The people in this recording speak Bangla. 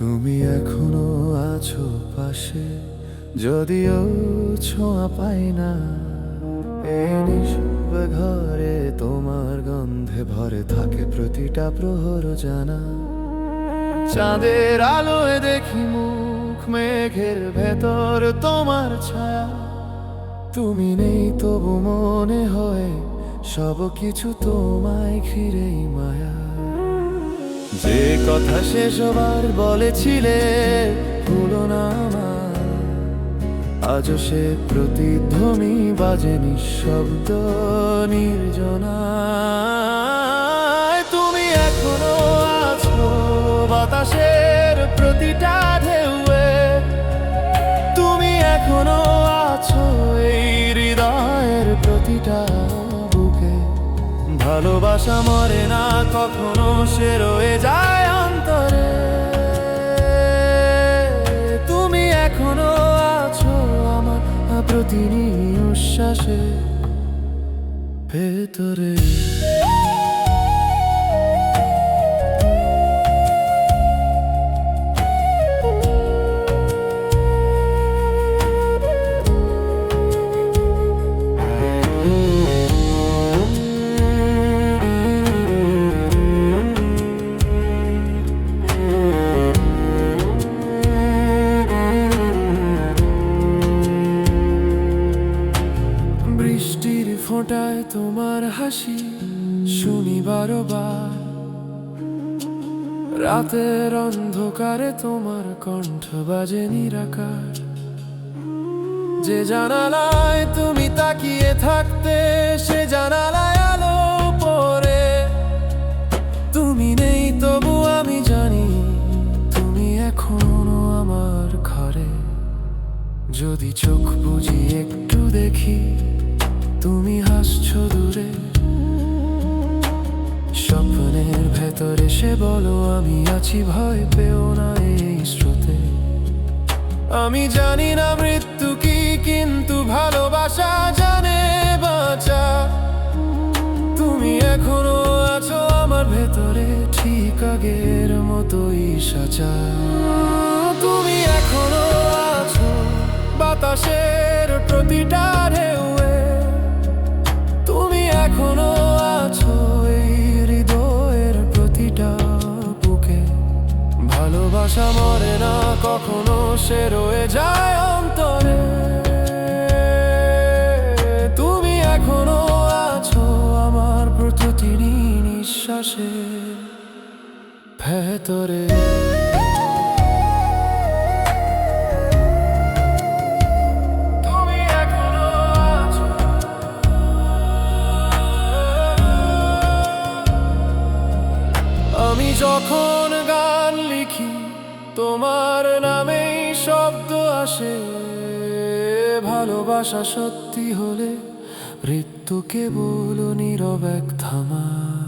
তুমি এখনও আছো পাশে, যদিও ছোঁয়া পাই না। এই নিঃসব ঘরে তোমার গন্ধে ভরে থাকে প্রতিটা প্রহর জানা। চাঁদের আলোয় দেখি মুখ, মেঘের ভেতর তোমার ছায়া। তুমি নেই তবু মনে হয় সব কিছু তোমায় ঘিরেই মায়া। যে কথা শেষবার বলেছিলে, ভুলো না আজও সে প্রতিধ্বনি বাজে নিঃশব্দ নির্জনায়। তুমি এখনও আছো বাতাসের প্রতিটা ঢেউয়ে। তুমি এখনও আছো এই হৃদয়ের প্রতিটা ভালোবাসা মরে না, কখনো সে রয়ে যায় অন্তরে। তুমি এখনও আছো আমার প্রতি নিঃশ্বাসে। ভেতরে। বৃষ্টির ফোঁটায় তোমার হাসি শুনি বারবার রাতের অন্ধকারে তোমার কণ্ঠ বাজে নিরাকার। যে জানালায় তুমি তাকিয়ে থাকতে, সে জানালায় আলো পরে তুমি নেই তবু আমি জানি, তুমি এখনও আমার ঘরে। যদি চোখ বুঝি একটু দেখি তুমি হাসছো দূরে। স্বপ্নের ভেতরে সে বলো, আমি আছি, ভয় পেও না এই স্রোতে। আমি জানি না মৃত্যু কি, কিন্তু ভালোবাসা জানে বাঁচা। তুমি এখনও আছো আমার ভেতরে, ঠিক আগের মতোই সাজা। তুমি এখনও আছো বাতাসের প্রতিটা ভালোবাসা মরে না, কখনো সে রয়ে যায় অন্তরে। তুমি এখনও আছো আমার প্রতিটি নিঃশ্বাসে। ভেতরে তোমার নামেই শব্দ আসে। ভালোবাসা সত্যি হলে মৃত্যুকে বলো নীরব এক থামা।